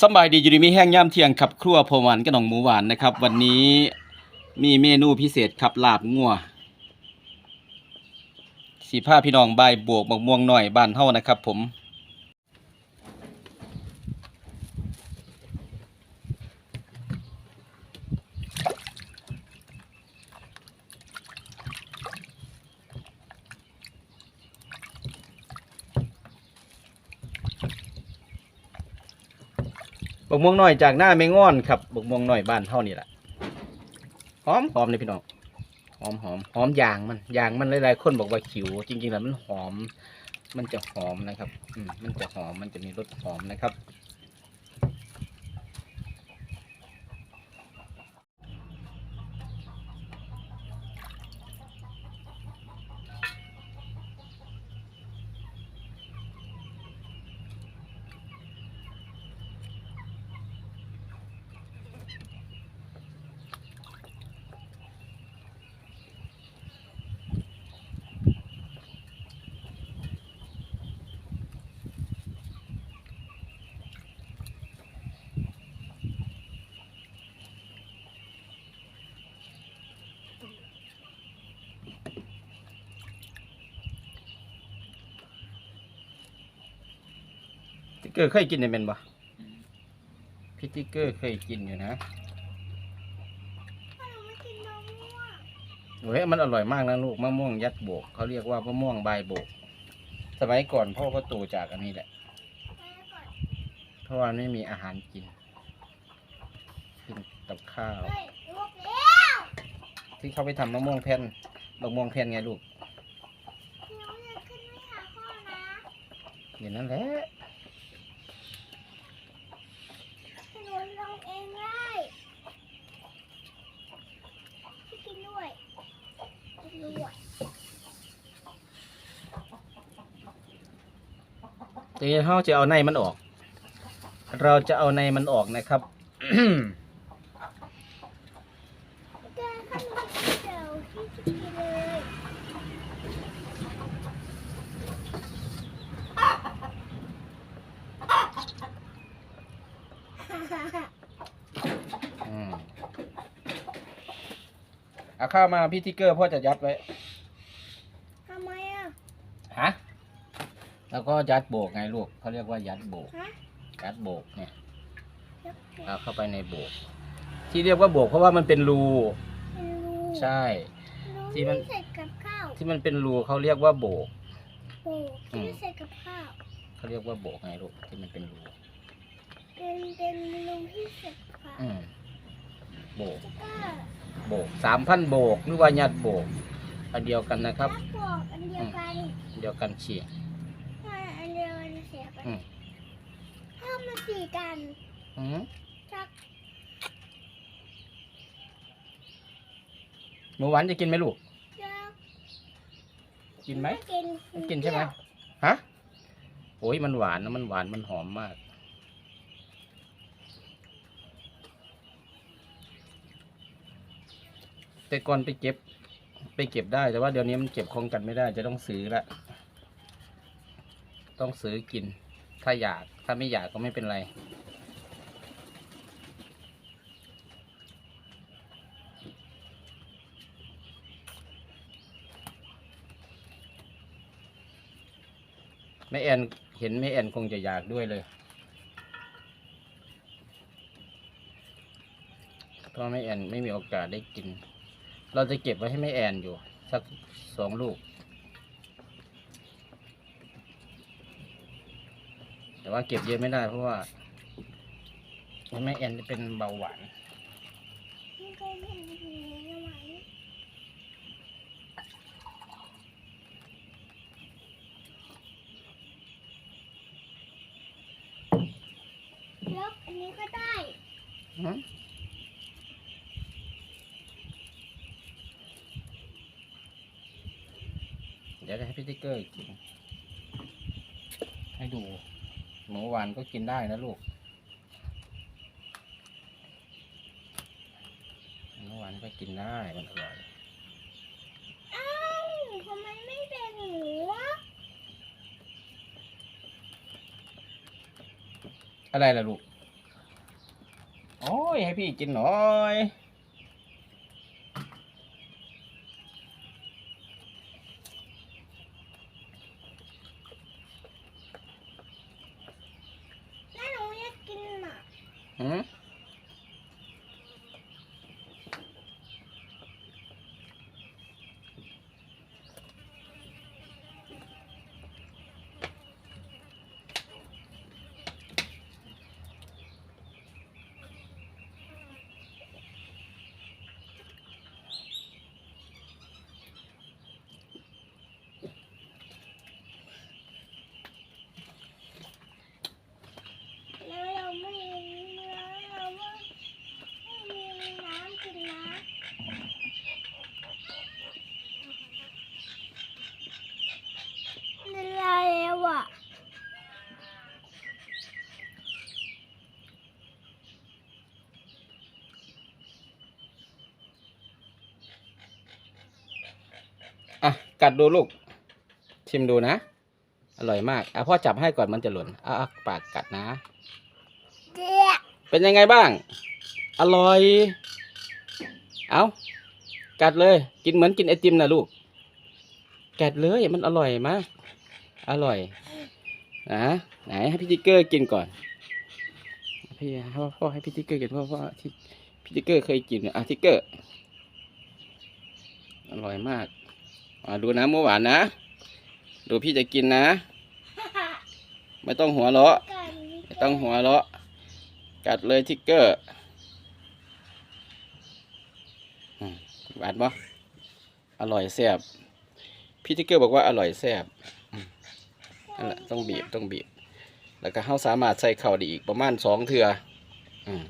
สบายดีอยู่ดีมีแห้งย่ามเที่ยงขับครัวพอหวานกับน่องหมูหวานนะครับ วันนี้มีเมนูพิเศษครับลาบงัวสีผ้าพี่น้องใบบวกบักม่วงหน่อยบ้านเฮานะครับ ผมบั กม่วงหน่อยจากหน้าไม่งอนครับบกม่วงหน่อยบ้านเท่านี้แหละหอมหอมเลยพี่น้องหอมหอมหอมยางมันยางมันหลายๆคนบอกว่าขิว จริงๆแล้วมันหอม มันจะหอมนะครับ อืมมันจะหอมมันจะมีรสหอมนะครับ เกอร์เคยกินในเป็นปะพี่ติ๊กเกอร์เคยกินอยู่นะโอ้ยมันอร่อยมากนะลูกมะม่วงยัดโบกเขาเรียกว่ามะม่วงใบโบก สมัยก่อนพ่อก็โตจากอันนี้แหละเพราะว่าไม่มีอาหารกินกินกับข้าวที่เขาไปทำมะม่วงแผ่นมะม่วงแผ่นไงลูกอย่างนั้นแหละ ทีนี้เราจะเอาในมันออก เราจะเอาในมันออกนะครับ อืมเอาข้าวมาพี่ทิกเกอร์พ่อจะยัดไว้ ทำไมอะ ฮะ แล้วก็ยัดโบกไงลูกเขาเรียกว่ายัดโบก ฮะยัดโบกเนี่ยยับเป็ดเอาเข้าไปในโบก ที่เรียกว่าโบกเพราะว่ามันเป็นรูเป็นรูใช่รูที่มันใส่กับข้าวที่มันเป็นรูเขาเรียกว่าโบก โอ้อืที่ม ใส่กับข้าวเขาเรียกว่าโบกไงลูกที่มันเป็นรูเป็นเป็นรูที่ใส่กับข้าวอืมโบก แล้วก็โบกสามพันโบกหรือว่ายัดโบกอันเดียวกันนะครับแล้วบอกอันเดียวกันอันเดียวกันเฉียง ถ้าอันเดียวกันเสียกัน อืม ถ้ามัน สีกันอืมจักหมูหวานจะกินไหมลูกจักกินไหม กินกินใช่ไหมฮะ โอ้ยมันหวานนะมันหวานมันหอมมาก แต่ก่อนไปเก็บ ไปเก็บได้แต่ว่าเดี๋ยวนี้มันเก็บคงกันไม่ได้จะต้องซื้อละ ต้องซื้อกิน ถ้าอยากถ้าไม่อยากก็ไม่เป็นไรแม่แอนเห็นแม่แอนคงจะอยากด้วยเลยเพราะแม่แอนไม่มีโอกาสได้กิน เราจะเก็บไว้ให้แม่แอนอยู่ สักสองลูก แต่ว่าเก็บเยอะไม่ได้ เพราะว่าแม่แอนจะเป็นเบาหวานไม่เคยเห็นอย่างนี้ไหมแล้วอันนี้ก็ได้หืมเดี๋ยวจะให้พี่ติ๊กเกอร์กินให้ดู หมูหวานก็กินได้นะลูก หมูหวานก็กินได้มันอร่อยอ้าวทำไมไม่เป็นหนูวะอะไรล่ะลูกยให้พี่กินหน่อย แล้วหนูอยากกินหมา หืม แล้วเราไม่แล้วเราไม่ไม่มีน้ำกินนะละลายแล้วอะ อะ กัดดูลูก ชิมดูนะ อร่อยมากอะพ่อจับให้ก่อนมันจะหล่นอะอะปากกัดนะเจ๊ะเป็นยังไงบ้าง อร่อย เอากัดเลย กินเหมือนกินไอติมนะลูก กัดเลยมันอร่อยมาก อร่อยนะไหนให้พี่ติ๊กเกอร์กินก่อนพี่ให้พ่อให้พี่ติ๊กเกอร์กินเพราะว่าที่พี่ติ๊กเกอร์เคยกินอะติ๊กเกอร์อร่อยมาก อะดูนะเมื่อวานนะ ดูพี่จะกินนะ ไม่ต้องหัวเราะกันไม่ต้องหัวเราะ กัดเลยทิกเกอร์อืมหวานปะอร่อยแซ่บพี่ทิกเกอร์บอกว่าอร่อยแซ่บอืมนั่นแหละต้องบีบต้องบีบ แล้วก็เขาสามารถใส่เข่าวได้อีกประมาณสองเถื่ออืม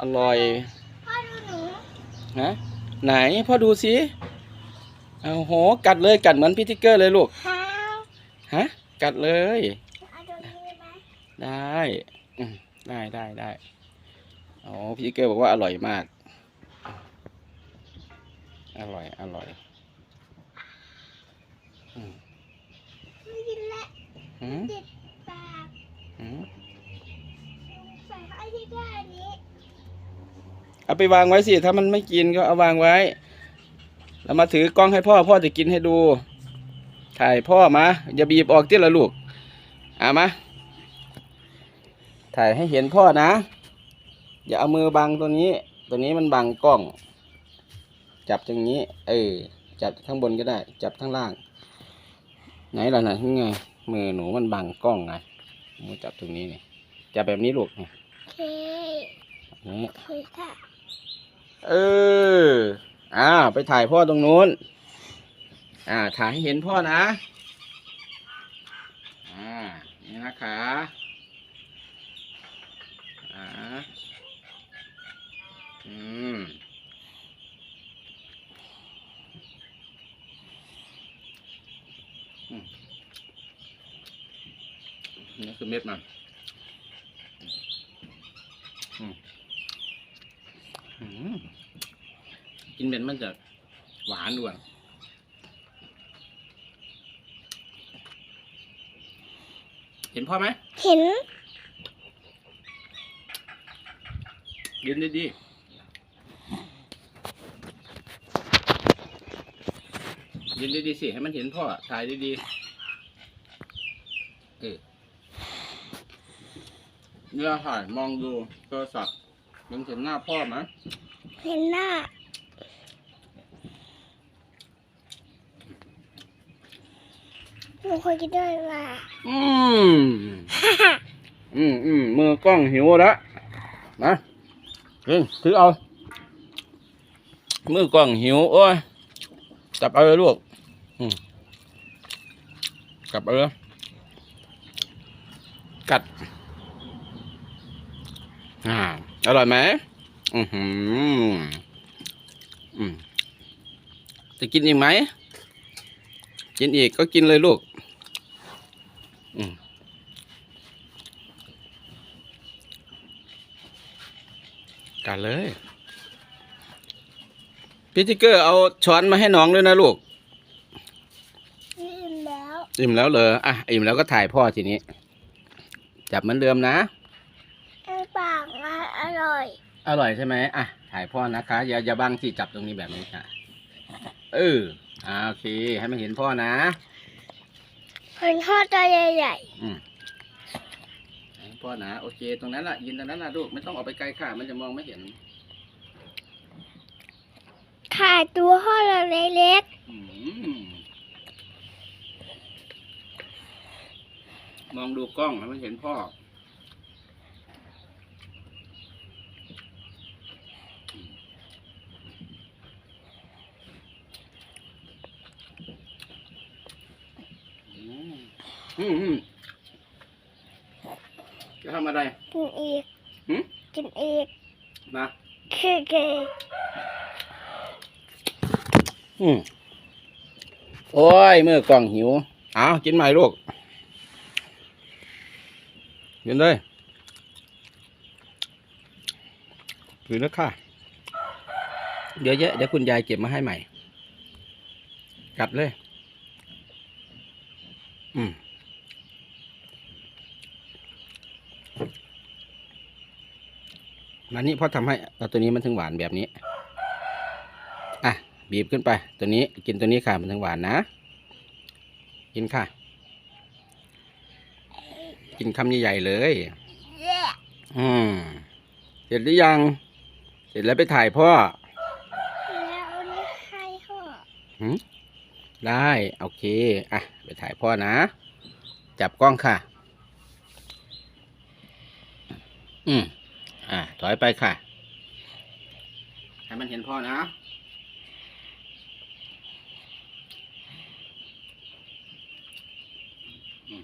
อร่อยพ่อดูหนูนะไหนพ่อดูสิ เอาโหกัดเลยกัดเหมือนพี่ทิกเกอร์เลยลูกฮาวฮะกัดเลยเอาตรงนี้ไหมได้อืมได้ได้ได้อ๋อพี่เกอร์บอกว่าอร่อยมาก อร่อยอร่อยอืมไม่กินและหืมติดปากหืมใส่ให้ที่ด้านนี้เอาไปวางไว้สิ ถ้ามันไม่กินก็เอาวางไว้ แล้วมาถือกล้องให้พ่อพ่อจะกินให้ดูถ่ายพ่อมา อย่าบีบออกที่ละลูกเอามา ถ่ายให้เห็นพ่อนะ อย่าเอามือบังตัวนี้ ตัวนี้มันบังกล้อง จับตรงนี้ เออ จับข้างบนก็ได้ จับข้างล่าง ไหนล่ะน่ะนี่ไง มือหนูมันบังกล้องไงมือจับตรงนี้นี่จับแบบนี้ลูกนี่โอเคแบบนี้โอเคค่ะ เออ อ่า ไปถ่ายพ่อตรงนู้น อ่า ถ่ายให้เห็นพ่อนะ อ่า นี่นะคะอ่าอืมอืมนี่คือเม็ดมันอืมอืม กินเป็นมันจะหวานด้วย เห็นพ่อไหม เห็นยืนดีๆยืนดีๆสิ ให้มันเห็นพ่อ ถ่ายดีๆเออเนี่ยถ่ายมองดูโทรศัพท์มันเห็นหน้าพ่อไหม เห็นหน้า หนูเคยกินด้วยว่าอืม อืมอืมมือกล้องหิวแล้วนะเฮ้ยถือเอา มือกล้องหิว โอ้ย จับเอาเลยลูกอืมจับเอาเลยกัด อ่า อร่อยไหม อือหืออืมจะกินอีกไหม กินอีกก็กินเลยลูก อืม กันเลยพี่ติ๊กเกอร์เอาช้อนมาให้น้องด้วยนะลูก อิ่มแล้ว อิ่มแล้วเหรออะอิ่มแล้วก็ถ่ายพ่อทีนี้ จับเหมือนเดิมนะไอ้ปากมาไอ้อร่อย อร่อยใช่ไหมอะถ่ายพ่อนะคะ อย่าอย่าบังสิจับตรงนี้แบบนี้ค่ะ เอออ่าโอเค ให้มันเห็นพ่อนะเห็นพ่อตัวใหญ่อื มให้พ่อนะโอเค ตรงนั้นแหละยืนตรงนั้นแหละลูกไม่ต้องออกไปไกลค่ะ มันจะมองไม่เห็นๆถ่ายตัวพ่อเราเล็กอืมมองดูกล้องให้มันเห็นพ่ออืมอืมอืมจะทำอะไร ๆกินอีก หืม กินอีก นะ คือ เกย์อืมโอ้ยมือกล่องหิวเอากินใหม่ลูกกินเลยกินแล้วค่ะ เดี๋ยวเยอะเดี๋ยวคุณยายเก็บมาให้ใหม่ กัดเลย อืม มานี่พ่อทำให้เอาตัวนี้มันถึงหวานแบบนี้ อะ บีบขึ้นไป ตัวนี้กินตัวนี้ค่ะมันถึงหวานนะ กินค่ะ กินคำใหญ่ๆเลยแย่อืม เสร็จหรือยัง เสร็จแล้วไปถ่ายพ่อแล้วเอานี่ให้พ่อหืมได้โอเค อะ ไปถ่ายพ่อนะ จับกล้องค่ะ อืม อะถอยไปค่ะ ให้มันเห็นพ่อนะอืม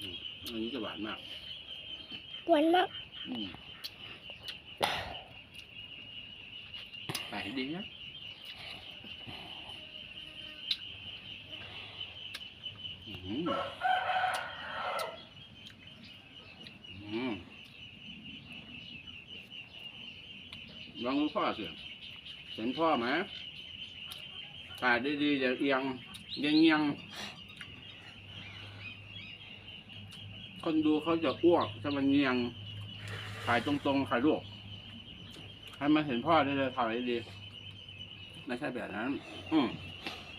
อืมอันนี้จะหวานมาก หวานมากอืมไปดีนะอืมอืม ลองดูพ่อเสิเห็นพ่อไหมถ่ายดีๆอย่าเอียงเอียงเอียงคนดูเขาจะอ้วกถ้ามันเอียงถ่ายตรงๆถ่ายรูปให้มันเห็นพ่อได้เลยถ่ายดีๆไม่ใช่แบบนั้น อืม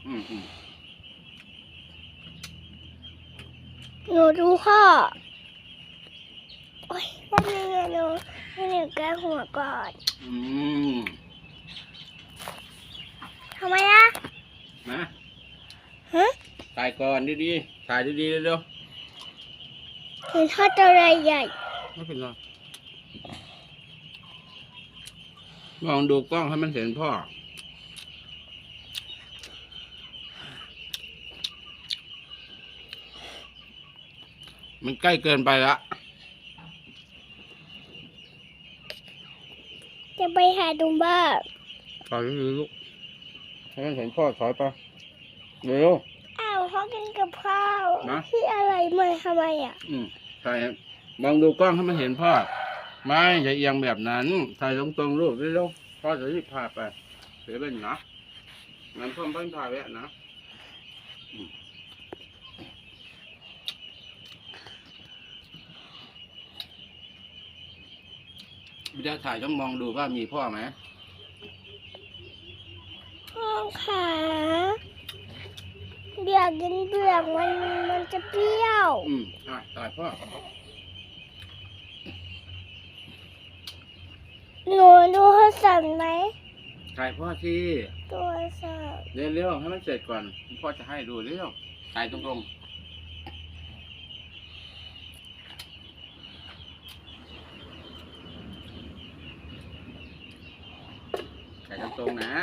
อืมอืมหนูดูพ่อโอ๊ยแป๊บนึงนะหนู ให้หนูแก้หัวก่อน อืมทำไมล่ะนะฮะถ่ายก่อนดีๆถ่ายดีๆเร็วเห็นพ่อตัวใหญ่ ๆไม่เป็นไรมองดูกล้องให้มันเห็นพ่อ มันใกล้เกินไปละ จะไปหาดูบ้านถอยดีๆลูกให้มันเห็นพ่อถอยไปเร็ว อ้าวพ่อกินกับข้าวนะ ที่อะไรมาทำไมอะอืมใช่ครับมองดูกล้องให้มันเห็นพ่อ ไม่อย่าเอียงแบบนั้นถ่ายตรงๆลูกเร็วๆพ่อจะรีบพาไปเสียเป็นนะงั้นพ่อเพิ่งถ่ายไว้นะอืม วิดีโอถ่ายต้องมองดูว่ามีพ่อไหมพ่อขาเบียกกินเบียกมันมันจะเปรี้ยว อืมอะถ่ายพ่อหนูดูโทรศัพท์ไหมถ่ายพ่อที่โทรศัพท์เร็วๆให้มันเสร็จก่อน พ่อจะให้ดูเร็วถ่ายตรงๆ ใส่ต รงๆนะ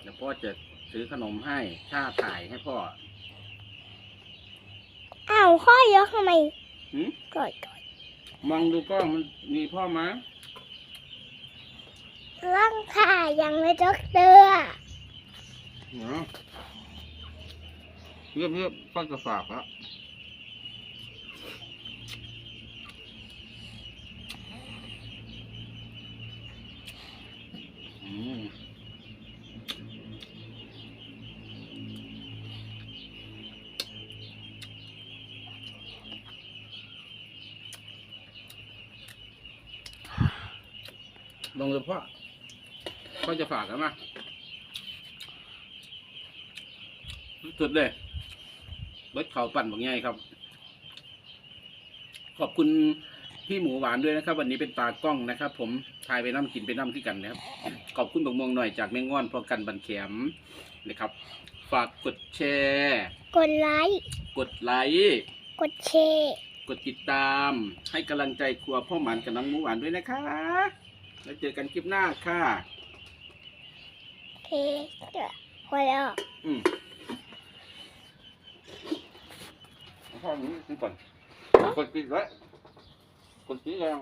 เดี๋ยวพ่อจะซื้อขนมให้ค่าถ่ายให้พ่ออ้าวพ่อเยอะทำไมหืมก่อนก่อนมองดูกล้องมันมีพ่อไหมร่างถ่ายยังไม่จกเตือเนาะเรียบเรียบพ่อจะฝากแลองเลยพ่อพ่อจะฝากกันมาสุดเลยรถเขาปั่นบางไงครับ ขอบคุณ พี่หมูหวานด้วยนะครับ วันนี้เป็นตากล้องนะครับ ผมทายไปน้ำกินไปน้ำที่กันนะครับ ขอบคุณบางมวงหน่อยจากแมงง่อนพอกันบันเข็มนะครับ ฝากกดแชร์ กดไลค์ กดไลค์กดแชร์กดติดตาม ให้กำลังใจครัวพ่อหมันกับน้องหมูหวานด้วยนะคะ แล้วเจอกันคลิปหน้าค่ะโอเคเดี๋ยวพอแล้วอืมพ่อหนูกินก่อนกดปิดไว้ กดสีแดง